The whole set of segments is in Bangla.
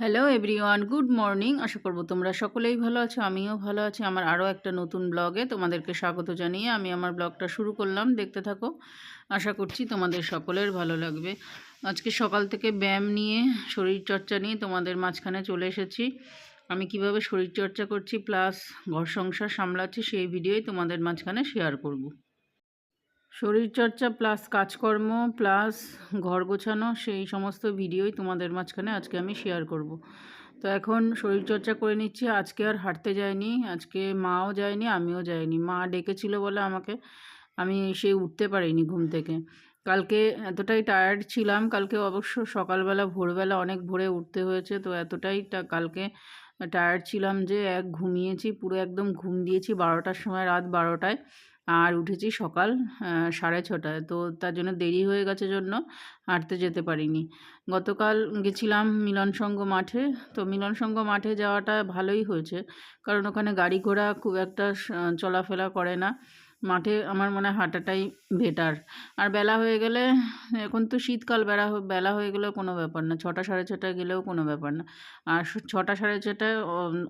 হ্যালো এভরিওয়ান গুড মর্নিং আশা করব তোমরা সকলেই ভালো আছো, আমিও ভালো আছি। আমার আরও একটা নতুন ব্লগে তোমাদেরকে স্বাগত জানিয়ে আমি আমার ব্লগটা শুরু করলাম। দেখতে থাকো। আশা করছি তোমাদের সকলের ভালো লাগবে। আজকে সকাল থেকে ব্যায়াম নিয়ে, শরীরচর্চা নিয়ে তোমাদের মাঝখানে চলে এসেছি। আমি কীভাবে শরীরচর্চা করছি, প্লাস ঘর সংসার সামলাচ্ছি, সেই ভিডিওই তোমাদের মাঝখানে শেয়ার করব। শরীরচর্চা প্লাস কাজকর্ম প্লাস ঘর গোছানো, সেই সমস্ত ভিডিওই তোমাদের মাঝখানে আজকে আমি শেয়ার করব। তো এখন শরীরচর্চা করে নিচ্ছি, আজকে আর হাঁটতে যাইনি, আজকে মাও যায়নি, আমিও যাইনি। মা ডেকেছিল বলে আমাকে, আমি সে উঠতে পারিনি ঘুম থেকে। কালকে এতটাই টায়ার্ড ছিলাম, কালকে অবশ্য সকালবেলা, ভোরবেলা অনেক ভোরে উঠতে হয়েছে, তো এতটাই কালকে টায়ার্ড ছিলাম যে, এক ঘুমিয়েছি, পুরো একদম ঘুম দিয়েছি বারোটার সময়, রাত বারোটায়। আর উঠেছি সকাল সাড়ে ছটায়। তো তার জন্য দেরি হয়ে গেছে জন্য হাঁটতে যেতে পারিনি। গতকাল গেছিলাম মিলন সঙ্গ মাঠে। তো মিলন সঙ্গ মাঠে যাওয়াটা ভালোই হয়েছে। কারণ ওখানে গাড়ি ঘোড়া খুব একটা চলাফেরা করে না। মাঠে আমার মনে হাঁটাটাই বেটার আর বেলা হয়ে গেলে, এখন তো শীতকাল, বেলা বেলা হয়ে গেলেও কোনো ব্যাপার না। ছটা সাড়ে ছটায় গেলেও কোনো ব্যাপার না। আর ছটা সাড়ে ছটায়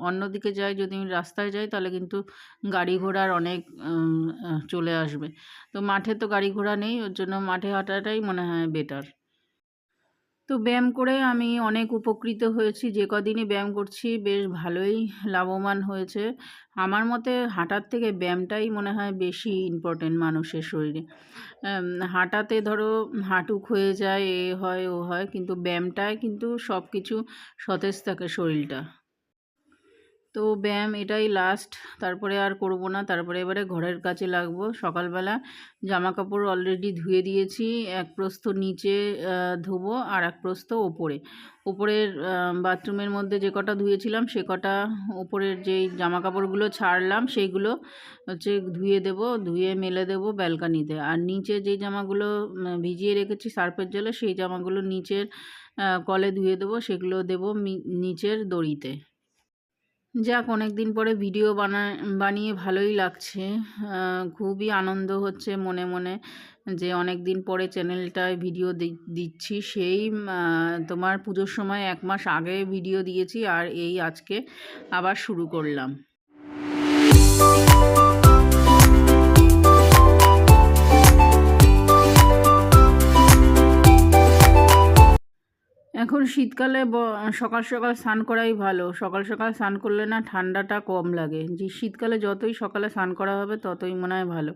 অন্যদিকে যাই, যদি আমি রাস্তায় যাই, তাহলে কিন্তু গাড়ি ঘোড়ার অনেক চলে আসবে। তো মাঠে তো গাড়ি ঘোড়া নেই, ওর জন্য মাঠে হাঁটাটাই মনে হয় বেটার তো ব্যায়াম করে আমি অনেক উপকৃত হয়েছি। যে কদিনই ব্যায়াম করছি, বেশ ভালোই লাভবান হয়েছে। আমার মতে হাঁটার থেকে ব্যায়ামটাই মনে হয় বেশি ইম্পর্টেন্ট মানুষের শরীরে। হাঁটাতে ধরো হাঁটুক হয়ে যায়, এ হয়, ও হয়, কিন্তু ব্যায়ামটায় কিন্তু সব কিছু সতেজ থাকে শরীরটা। তো ব্যায়াম এটাই লাস্ট তারপরে আর করব না, তারপরে এবারে ঘরের কাছে লাগবো। সকালবেলা জামা কাপড় অলরেডি ধুয়ে দিয়েছি, এক প্রস্থ নিচে ধোবো আর এক প্রস্থ ওপরে। ওপরের বাথরুমের মধ্যে যে কটা ধুয়েছিলাম, সে কটা ওপরের যেই জামা কাপড়গুলো ছাড়লাম, সেইগুলো হচ্ছে ধুয়ে দেব, ধুয়ে মেলে দেব ব্যালকানিতে। আর নিচে যেই জামাগুলো ভিজিয়ে রেখেছি সার্ফের জলে, সেই জামাগুলো নিচের কলে ধুয়ে দেবো, সেগুলো দেবো নিচের দড়িতে। যাক অনেক দিন পরে ভিডিও বানা বানিয়ে ভালোই লাগছে। খুবই আনন্দ হচ্ছে মনে মনে যে অনেক দিন পরে চ্যানেলটায় ভিডিও দিচ্ছি। সেই তোমার পুজোর সময় এক মাস আগে ভিডিও দিয়েছি আর এই আজকে আবার শুরু করলাম। এখন শীতকালে সকাল সকাল স্নান করাই ভালো। সকাল সকাল স্নান করলে না ঠান্ডাটা কম লাগে। যে শীতকালে যতই সকালে স্নান করা হবে ততই মনে হয় ভালো।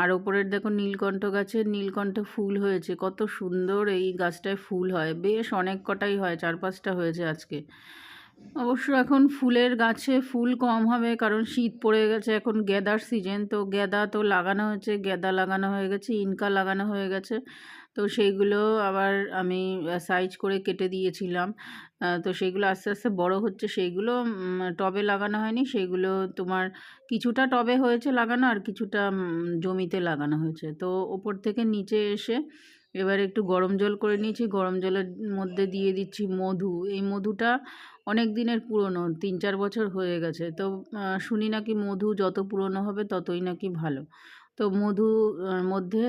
আর ওপরের দেখো নীলকণ্ঠ গাছে নীলকণ্ঠ ফুল হয়েছে। কত সুন্দর এই গাছটায় ফুল হয়। বেশ অনেক কটাই হয়, চার পাঁচটা হয়েছে আজকে। অবশ্য এখন ফুলের গাছে ফুল কম হবে কারণ শীত পড়ে গেছে, এখন গ্যাদার সিজন। তো গ্যাদা তো লাগানো হয়েছে, গ্যাদা লাগানো হয়ে গেছে, ইনকা লাগানো হয়ে গেছে। তো সেইগুলো আবার আমি সাইজ করে কেটে দিয়েছিলাম। তো সেইগুলো আস্তে আস্তে বড় হচ্ছে। সেইগুলো টবে লাগানো হয়নি। সেইগুলো তোমার কিছুটা টবে হয়েছে লাগানো আর কিছুটা জমিতে লাগানো হয়েছে। তো ওপর থেকে নিচে এসে এবার একটু গরম জল করে নিয়েছি। গরম জলের মধ্যে দিয়ে দিচ্ছি মধু। এই মধুটা অনেক দিনের পুরনো তিন চার বছর হয়ে গেছে। তো শুনি নাকি মধু যত পুরনো হবে ততই নাকি ভালো। তো মধু মধ্যে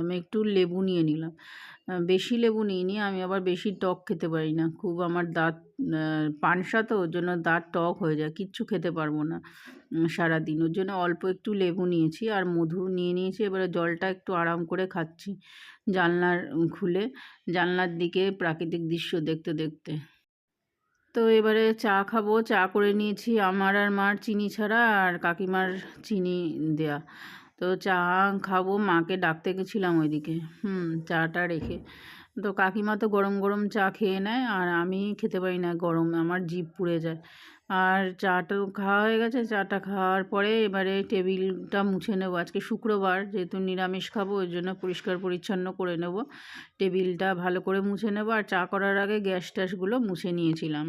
আমি একটু লেবু নিয়ে নিলাম। বেশি লেবু নিইনি, আমি আবার বেশি টক খেতে পারি না। খুব আমার দাঁত পানসা তো, ওর জন্য দাঁত টক হয়ে যায়, কিচ্ছু খেতে পারব না সারাদিন। ওর জন্য অল্প একটু লেবু নিয়েছি আর মধু নিয়ে নিয়েছি, এবারে জলটা একটু আরাম করে খাচ্ছি জানলার খুলে। জানলার দিকে প্রাকৃতিক দৃশ্য দেখতে দেখতে। তো এবারে চা খাব, চা করে নিয়েছি আমার আর মার চিনি ছাড়া আর কাকিমার চিনি দেয়া। তো চা খাব, মাকে ডাকতে গেছিলাম ওইদিকে। হুম, চাটা রেখে। তো কাকিমা তো গরম গরম চা খেয়ে নেয় আর আমি খেতে পারি না, গরম আমার জিভ পুড়ে যায়। আর চাটা খাওয়া হয়ে গেছে, চাটা খাওয়ার পরে এবারে টেবিলটা মুছে নেব। আজকে শুক্রবার, যেহেতু নিরামিষ খাব, ওই জন্য পরিষ্কার পরিচ্ছন্ন করে নেব। টেবিলটা ভালো করে মুছে নেব। আর চা করার আগে গ্যাস ট্যাসগুলো মুছে নিয়েছিলাম।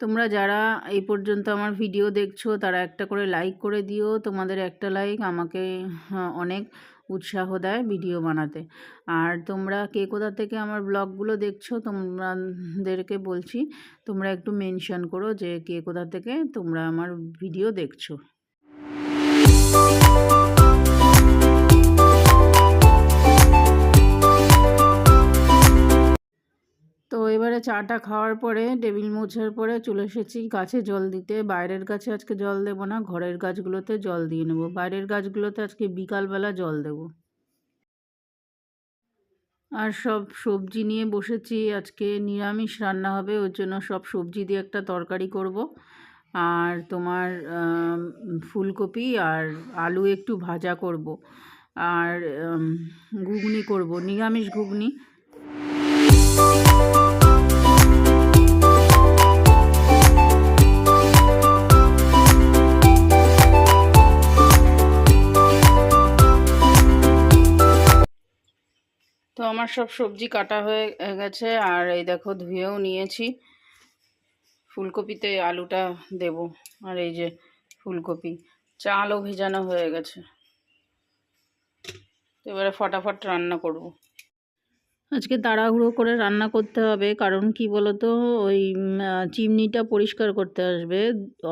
তোমরা যারা এই পর্যন্ত আমার ভিডিও দেখছ তারা একটা করে লাইক করে দিও। তোমাদের একটা লাইক আমাকে হ্যাঁ, অনেক উৎসাহ দেয় ভিডিও বানাতে। আর তোমরা কে কোথা থেকে আমার ব্লগগুলো দেখছ তোমাদেরকে বলছি তোমরা একটু মেনশন করো যে কে কোথা থেকে তোমরা আমার ভিডিও দেখছ। তো এবারে চাটা খাওয়ার পরে টেবিল মোছার পরে চলে এসেছি গাছে জল দিতে। বাইরের গাছে আজকে জল দেবো না, ঘরের গাছগুলোতে জল দিয়ে নেব। বাইরের গাছগুলোতে আজকে বিকালবেলা জল দেবো। আর সব সবজি নিয়ে বসেছি। আজকে নিরামিষ রান্না হবে, ওর জন্য সব সবজি দিয়ে একটা তরকারি করব। আর তোমার ফুলকপি আর আলু একটু ভাজা করব। আর ঘুগনি করব, নিরামিষ ঘুগনি। তো আমার সব সবজি কাটা হয়ে গেছে, আর এই দেখো ধুয়েও নিয়েছি। ফুলকপিতে আলুটা দেব, আর এই যে ফুলকপি। চালও ভেজানো হয়ে গেছে। এবারে ফটাফট রান্না করব। আজকে তাড়াহুড়ো করে রান্না করতে হবে, কারণ কি বলতো, ওই চিমনিটা পরিষ্কার করতে আসবে।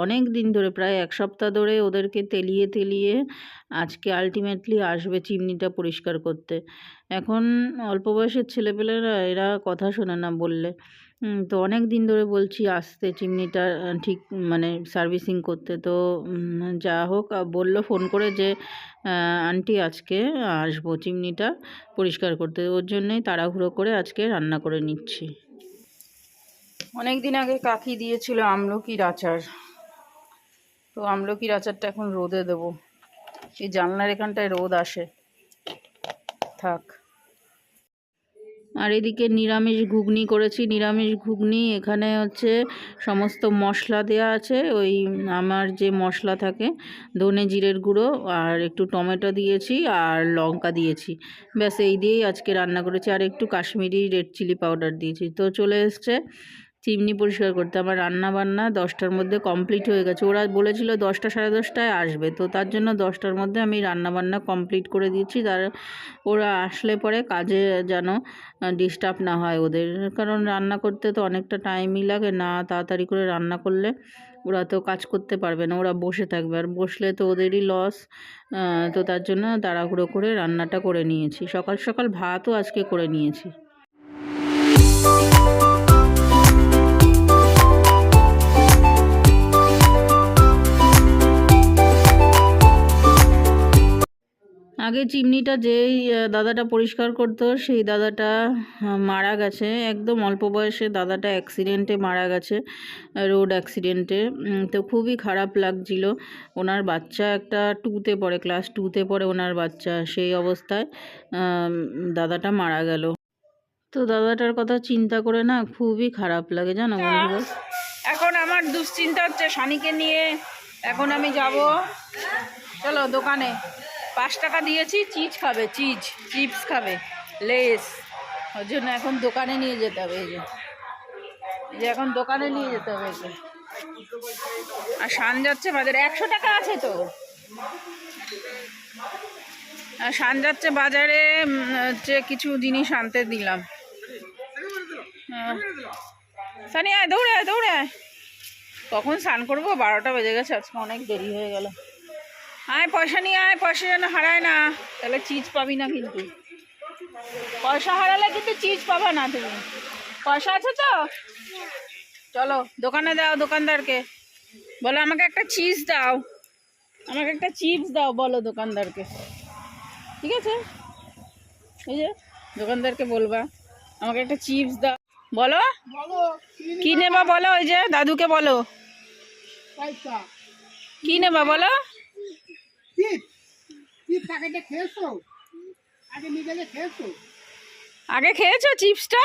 অনেক দিন ধরে, প্রায় এক সপ্তাহ ধরে ওদেরকে তেলিয়ে তেলিয়ে আজকে আলটিমেটলি আসবে চিমনিটা পরিষ্কার করতে। এখন অল্প বয়সের ছেলেপেলেরা এরা কথা শোনে না বললে। তো অনেক দিন ধরে বলছি আসতে চিমনিটা ঠিক মানে সার্ভিসিং করতে। তো যা হোক বলল ফোন করে যে আন্টি আজকে আসব চিমনিটা পরিষ্কার করতে। ওর জন্যই তাড়াহুড়ো করে আজকে রান্না করে নিচ্ছি। অনেক দিন আগে কাকি দিয়েছিল আমলকির আচার। তো আমলকির আচারটা এখন রোদে দেবো। এই জানলার এখানটায় রোদ আসে। থাক। আর এদিকে নিরামিষ ঘুগনি করেছি। নিরামিষ ঘুগনি এখানে হচ্ছে সমস্ত মশলা দেয়া আছে। ওই আমার যে মশলা থাকে, ধনে জিরের গুঁড়ো আর একটু টমেটো দিয়েছি আর লঙ্কা দিয়েছি। ব্যাস, এই দিয়েই আজকে রান্না করেছি। আর একটু কাশ্মীরি রেড চিলি পাউডার দিয়েছি। তো চলে এসছে চিমনি পরিষ্কার করতে। আমার রান্না বান্না দশটার মধ্যে কমপ্লিট হয়ে গেছে। ওরা বলেছিল দশটা সাড়ে দশটায় আসবে। তো তার জন্য দশটার মধ্যে আমি রান্না বান্না কমপ্লিট করে দিয়েছি। তার ওরা আসলে পরে কাজে যেন ডিস্টার্ব না হয় ওদের। কারণ রান্না করতে তো অনেকটা টাইমই লাগে। না তাড়াতাড়ি করে রান্না করলে ওরা তো কাজ করতে পারবে না। ওরা বসে থাকবে। আর বসলে তো ওদেরই লস তো তার জন্য তাড়াহুড়ো করে রান্নাটা করে নিয়েছি। সকাল সকাল ভাতও আজকে করে নিয়েছি। আগে চিমনিটা যেই দাদাটা পরিষ্কার করতো সেই দাদাটা মারা গেছে। একদম অল্প বয়সে দাদাটা অ্যাক্সিডেন্টে মারা গেছে রোড অ্যাক্সিডেন্টে তো খুবই খারাপ লাগছিল। ওনার বাচ্চা একটা টুতে পড়ে ক্লাস টুতে পড়ে ওনার বাচ্চা সেই অবস্থায় দাদাটা মারা গেল। তো দাদাটার কথা চিন্তা করে না খুবই খারাপ লাগে জানো এখন আমার দুশ্চিন্তা হচ্ছে শানিকে নিয়ে। এখন আমি যাব। চলো দোকানে। পাঁচ টাকা দিয়েছি, চিজ খাবে, চিজ, চিপস খাবে, লেস। ওর জন্য এখন দোকানে নিয়ে যেতে হবে এই যে। এখন দোকানে নিয়ে যেতে হবে যে। আর সান যাচ্ছে বাজারে, একশো টাকা আছে তো। আর শান যাচ্ছে বাজারে হচ্ছে কিছু জিনিস আনতে দিলাম। সানি আয় দৌড়ে আয় দৌড়ে আয়। কখন স্নান করব? বারোটা বেজে গেছে, আজকে অনেক দেরি হয়ে গেল। আয় পয়সা নিয়ে আয় পয়সা যেন হারায় না। তাহলে চিজ পাবি না কিন্তু। পয়সা হারালে কিন্তু চিজ পাবা না তুমি। পয়সা আছে তো? চলো দোকানে দাও দোকানদারকে। বলো আমাকে একটা চিজ দাও। আমাকে একটা চিপস দাও বলো দোকানদারকে। ঠিক আছে? এই যে দোকানদারকে বলবা আমাকে একটা চিপস দাও। বলো? কি নেবা? বলো? ওই যে দাদুকে বলো। কি নেবা বলো? চিপ চিপ প্যাকেটে খেয়েছো? আগে খেয়েছো? আগে খেয়েছো চিপসটা?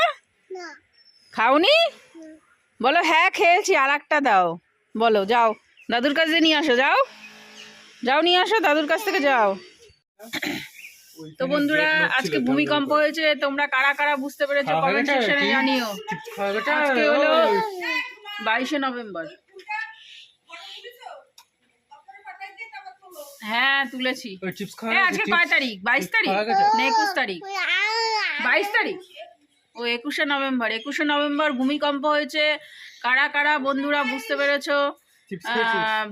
খাওনি? বলো হ্যাঁ খেয়েছি আর একটা দাও। বলো যাও। দাদুর কাছে নিয়ে আসো যাও। যাও নিয়ে আসো দাদুর কাছ থেকে যাও। তো বন্ধুরা আজকে ভূমিকম্প হয়েছে তোমরা কারা কারা বুঝতে পেরেছ? কমেন্ট সেকশনে জানিও। আজকে হলো বাইশে নভেম্বর। হ্যাঁ তুলেছি। ওই চিপস এ, আজকে কয় তারিখ? বাইশ তারিখ? খাওয়া না একুশ তারিখ। বাইশ তারিখ? ও একুশে নভেম্বর। একুশে নভেম্বর ভূমিকম্প হয়েছে। কারা কারা বন্ধুরা বুঝতে পেরেছ?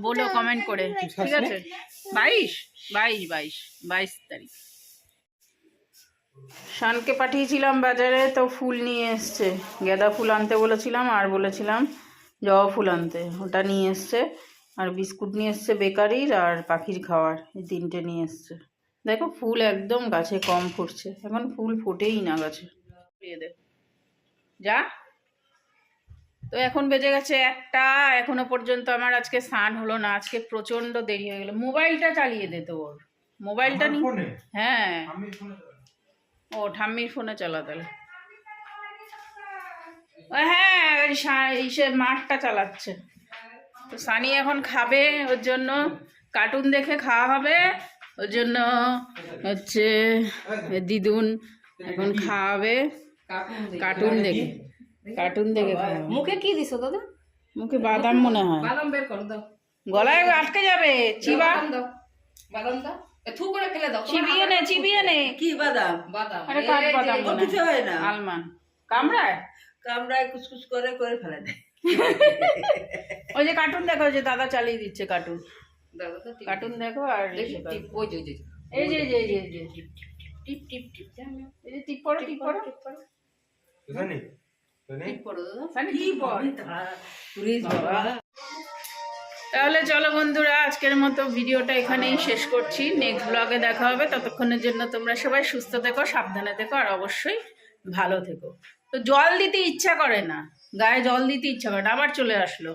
বলো কমেন্ট করে। ঠিক আছে? বাইশ? বাইশ বাইশ বাইশ তারিখ। শানকে পাঠিয়েছিলাম বাজারে তো ফুল নিয়ে এসছে। গাঁদা ফুল আনতে বলেছিলাম আর বলেছিলাম জবা ফুল আনতে। ওটা নিয়ে এসছে। আর বিস্কুট নিয়ে এসছে বেকারির আর পাখির খাওয়ার এই তিনটে নিয়ে এসছে। দেখো ফুল একদম গাছে কম ফুটছে এখন ফুল ফোটেই না গাছে। যা। তো এখন বেজে গেছে একটা এখনও পর্যন্ত আমার আজকে স্নান হলো না আজকে প্রচণ্ড দেরি হয়ে গেলো। মোবাইলটা চালিয়ে দে তোর মোবাইলটা নি হ্যাঁ। ও ঠাম্মির ফোনে চালা তাহলে। ও হ্যাঁ মাঠটা চালাচ্ছে। তো সানি এখন খাবে ওর জন্য কার্টুন দেখে খাওয়া হবে। ওর জন্য হচ্ছে দিদুন এখন খাওয়াবে। কার্টুন দেখে। কার্টুন দেখে খাওয়াবে মুখে কি দিছো দাদা? মুখে বাদাম মনে হয়। বাদাম বের করো দাও। গলায় আটকে যাবে চিবা। বাদাম দাও। বাদাম দাও। থু করে ফেলে দাও। চিবিয়ে নে চিবিয়ে নে। কি বাদাম? বাদাম। আরে কাঠ এই বাদাম কিছু হয় না। আলমান। কামড়ায়? কামড়ায় কুচকুচ করে করে ফেলে দেয় ওই যে কার্টুন দেখো যে দাদা চালিয়ে দিচ্ছে কার্টুন। কার্টুন দেখো আর দেখি ইসে করো। টিপ, ওই যে, এই যে যে যে, যে। টিপ টিপ টিপ এই যে টিপ পড়ো টিপ পড়ো জানি জানি টিপ করো দাদা। সানি টিপ পড়। প্লিজ বাবা। তাহলে চলো বন্ধুরা আজকের মতো ভিডিওটা এখানেই শেষ করছি। নেক্সট ব্লগে দেখা হবে। ততক্ষণের জন্য তোমরা সবাই সুস্থ থেকো সাবধানে থেকো আর অবশ্যই ভালো থেকো। তো জল দিতে ইচ্ছা করে না, গায়ে জল দিতে ইচ্ছা করে না, আবার চলে আসলো।